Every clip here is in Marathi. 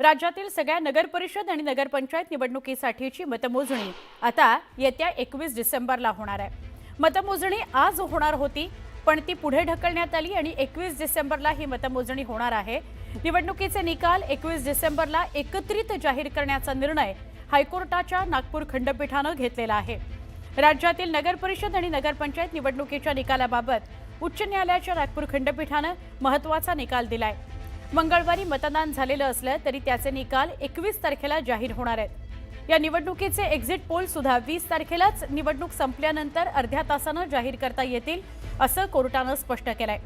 राज्यातील सगळ्या नगरपरिषद आणि नगरपंचायत निवडणुकीसाठीची मतमोजणी आता येत्या एकवीस डिसेंबरला होणार आहे. मतमोजणी आज होणार होती पण ती पुढे ढकलण्यात आली आणि एकवीस डिसेंबरला ही मतमोजणी होणार आहे. निवडणुकीचे निकाल एकवीस डिसेंबरला एकत्रित जाहीर करण्याचा निर्णय हायकोर्टाच्या नागपूर खंडपीठानं घेतलेला आहे. राज्यातील नगरपरिषद आणि नगरपंचायत निवडणुकीच्या निकालाबाबत उच्च न्यायालयाच्या नागपूर खंडपीठानं महत्त्वाचा निकाल दिलाय. मंगळवारी मतदान झालेलं असलं तरी त्याचे निकाल एकवीस तारखेला जाहीर होणार आहेत. या निवडणुकीचे एक्झिट पोल सुद्धा वीस तारखेलाच निवडणूक संपल्यानंतर अर्ध्या तासानं जाहीर करता येतील असं कोर्टानं स्पष्ट केलंय.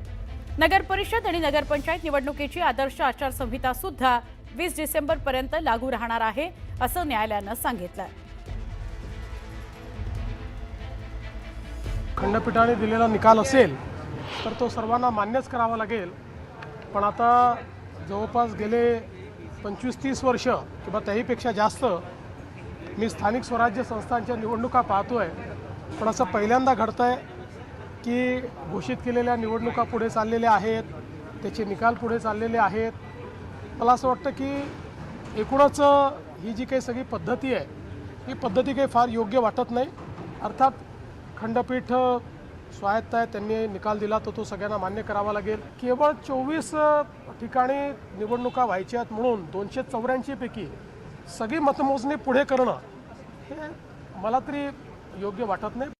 नगर परिषद आणि नगरपंचायत निवडणुकीची आदर्श आचारसंहिता सुद्धा वीस डिसेंबर पर्यंत लागू राहणार आहे असं न्यायालयानं सांगितलं खंडपीठाने दिलेला निकाल असेल तर तो सर्वांना मान्यच करावा लागेल पण आता जवळपास गेले पंचवीस तीस वर्ष किंवा त्याहीपेक्षा जास्त मी स्थानिक स्वराज्य संस्थांच्या निवडणुका पाहतो आहे पण असं पहिल्यांदा घडतं आहे की घोषित केलेल्या निवडणुका पुढे चाललेल्या आहेत त्याचे निकाल पुढे चाललेले आहेत. मला असं वाटतं की एकूणच ही जी काही सगळी पद्धती आहे ही पद्धती काही फार योग्य वाटत नाही. अर्थात खंडपीठ स्वायत्त आहे त्यांनी निकाल दिला तर तो सगळ्यांना मान्य करावा लागेल. केवळ चोवीस ठिकाणी निवडणुका व्हायच्या आहेत म्हणून दोनशे चौऱ्याऐंशीपैकी सगळी मतमोजणी पुढे करणं हे मला तरी योग्य वाटत नाही.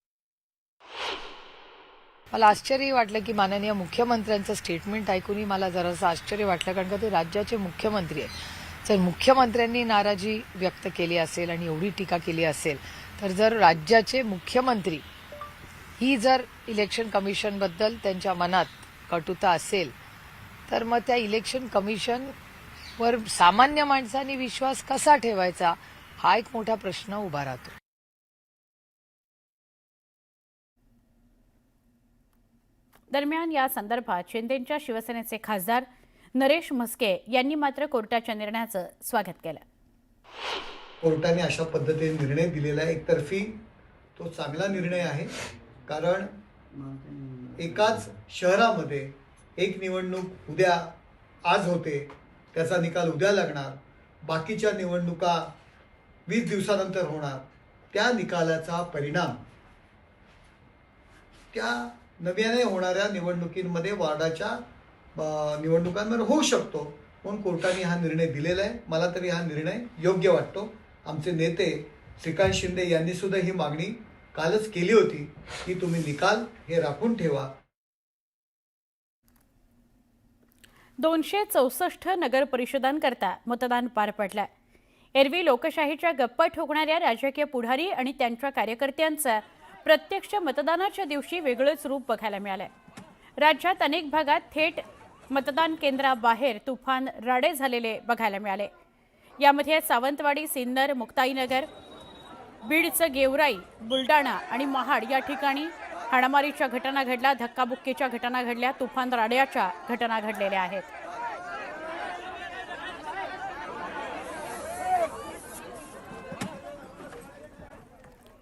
मला आश्चर्य वाटलं की माननीय मुख्यमंत्र्यांचं स्टेटमेंट ऐकूनही मला जरासं आश्चर्य वाटलं कारण का ते राज्याचे मुख्यमंत्री आहेत. जर मुख्यमंत्र्यांनी नाराजी व्यक्त केली असेल आणि एवढी टीका केली असेल तर जर राज्याचे मुख्यमंत्री ही जर इलेक्शन कमिशनबद्दल त्यांच्या मनात कटुता असेल तर मग त्या इलेक्शन कमिशनवर सामान्य माणसांनी विश्वास कसा ठेवायचा हा एक मोठा प्रश्न उभा राहतो. दरम्यान या संदर्भात शिंदेच्या शिवसेनेचे खासदार नरेश म्हस्के यांनी मात्र कोर्टाच्या निर्णयाचं स्वागत केलं. कोर्टाने अशा पद्धतीने निर्णय दिलेला आहे. एकतर्फी तो चांगला निर्णय आहे. कारण एकाच शहरामध्ये एक निवडणूक उद्या आज होते त्याचा निकाल उद्या लागणार बाकीच्या निवडणुका वीस दिवसानंतर होणार त्या निकालाचा परिणाम. त्या नव्याने होणाऱ्या निवडणुकींमध्ये वार्डाच्या निवडणुकांवर होऊ शकतो. म्हणून कोर्टाने हा निर्णय दिलेला आहे. मला तरी हा निर्णय योग्य वाटतो. आमचे नेते श्रीकांत शिंदे यांनी सुद्धा ही मागणी कालच केली होती की तुम्ही निकाल हे राखून ठेवा. दोनशे चौसष्ट नगर परिषदांकरता मतदान पार पडलं. एरवी लोकशाहीच्या गप्पा ठोकणाऱ्या राजकीय पुढारी आणि त्यांच्या कार्यकर्त्यांचं प्रत्यक्ष मतदानाच्या दिवशी वेगळंच रूप बघायला मिळालं. राज्यात अनेक भागात थेट मतदान केंद्राबाहेर तुफान राडे झालेले बघायला मिळाले. यामध्ये सावंतवाडी सिन्नर मुक्ताईनगर बीडचं गेवराई बुलडाणा आणि महाड या ठिकाणी हाणामारीच्या घटना घडल्या धक्काबुक्कीच्या घटना घडल्या तुफान राड्याच्या घटना घडलेल्या आहेत.